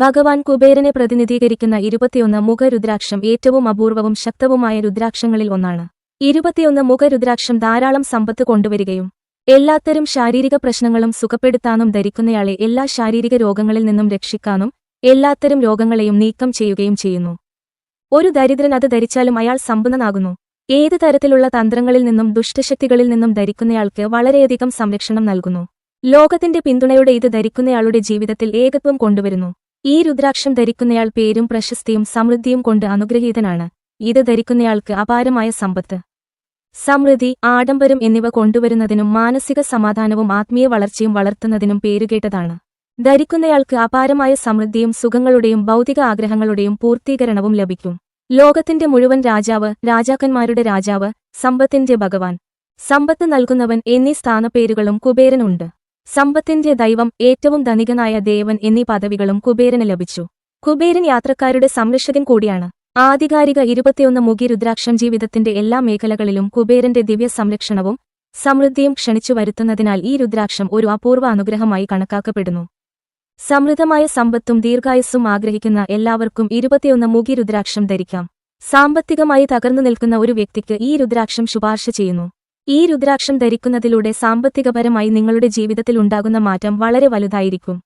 ഭഗവാൻ കുബേരനെ പ്രതിനിധീകരിക്കുന്ന ഇരുപത്തിയൊന്ന് മുഖരുദ്രാക്ഷം ഏറ്റവും അപൂർവവും ശക്തവുമായ രുദ്രാക്ഷങ്ങളിൽ ഒന്നാണ്. ഇരുപത്തിയൊന്ന് മുഖരുദ്രാക്ഷം ധാരാളം സമ്പത്ത് കൊണ്ടുവരികയും എല്ലാത്തരം ശാരീരിക പ്രശ്നങ്ങളും സുഖപ്പെടുത്താനും ധരിക്കുന്നയാളെ എല്ലാ ശാരീരിക രോഗങ്ങളിൽ നിന്നും രക്ഷിക്കാനും എല്ലാത്തരം രോഗങ്ങളെയും നീക്കം ചെയ്യുകയും ചെയ്യുന്നു. ഒരു ദരിദ്രൻ അത് ധരിച്ചാലും അയാൾ സമ്പന്നനാകുന്നു. ഏത് തരത്തിലുള്ള തന്ത്രങ്ങളിൽ നിന്നും ദുഷ്ടശക്തികളിൽ നിന്നും ധരിക്കുന്നയാൾക്ക് വളരെയധികം സംരക്ഷണം നൽകുന്നു. ലോകത്തിന്റെ പിന്തുണയോടെ ഇത് ധരിക്കുന്നയാളുടെ ജീവിതത്തിൽ ഏകത്വം കൊണ്ടുവരുന്നു. ഈ രുദ്രാക്ഷം ധരിക്കുന്നയാൾ പേരും പ്രശസ്തിയും സമൃദ്ധിയും കൊണ്ട് അനുഗ്രഹീതനാണ്. ഇത് ധരിക്കുന്നയാൾക്ക് അപാരമായ സമ്പത്ത്. സമൃദ്ധി ആഡംബരം എന്നിവ കൊണ്ടുവരുന്നതിനും മാനസിക സമാധാനവും ആത്മീയ വളർച്ചയും വളർത്തുന്നതിനും പേരുകേട്ടതാണ്. ധരിക്കുന്നയാൾക്ക് അപാരമായ സമൃദ്ധിയും സുഖങ്ങളുടെയും ഭൗതിക ആഗ്രഹങ്ങളുടെയും പൂർത്തീകരണവും ലഭിക്കും. ലോകത്തിന്റെ മുഴുവൻ രാജാവ് രാജാക്കന്മാരുടെ രാജാവ് സമ്പത്തിന്റെ ഭഗവാൻ. സമ്പത്ത് നൽകുന്നവൻ എന്നീ സ്ഥാനപ്പേരുകളും കുബേരനുണ്ട്. സമ്പത്തിന്റെ ദൈവം ഏറ്റവും ധനികനായ ദേവൻ എന്നീ പദവികളും കുബേരന് ലഭിച്ചു. കുബേരൻ യാത്രക്കാരുടെ സംരക്ഷകൻ കൂടിയാണ്. ആധികാരിക ഇരുപത്തിയൊന്ന് മുഖി രുദ്രാക്ഷം ജീവിതത്തിന്റെ എല്ലാ മേഖലകളിലും കുബേരന്റെ ദിവ്യ സംരക്ഷണവും സമൃദ്ധിയും ക്ഷണിച്ചു വരുത്തുന്നതിനാൽ ഈ രുദ്രാക്ഷം ഒരു അപൂർവ അനുഗ്രഹമായി കണക്കാക്കപ്പെടുന്നു. സമൃദ്ധമായ സമ്പത്തും ദീർഘായുസ്സും ആഗ്രഹിക്കുന്ന എല്ലാവർക്കും ഇരുപത്തിയൊന്ന് മുഖി രുദ്രാക്ഷം ധരിക്കാം. സാമ്പത്തികമായി തകർന്നു നിൽക്കുന്ന ഒരു വ്യക്തിക്ക് ഈ രുദ്രാക്ഷം ശുപാർശ ചെയ്യുന്നു. ഈ രുദ്രാക്ഷം ധരിക്കുന്നതിലൂടെ സാമ്പത്തികപരമായി നിങ്ങളുടെ ജീവിതത്തിൽ ഉണ്ടാകുന്ന മാറ്റം വളരെ വലുതായിരിക്കും.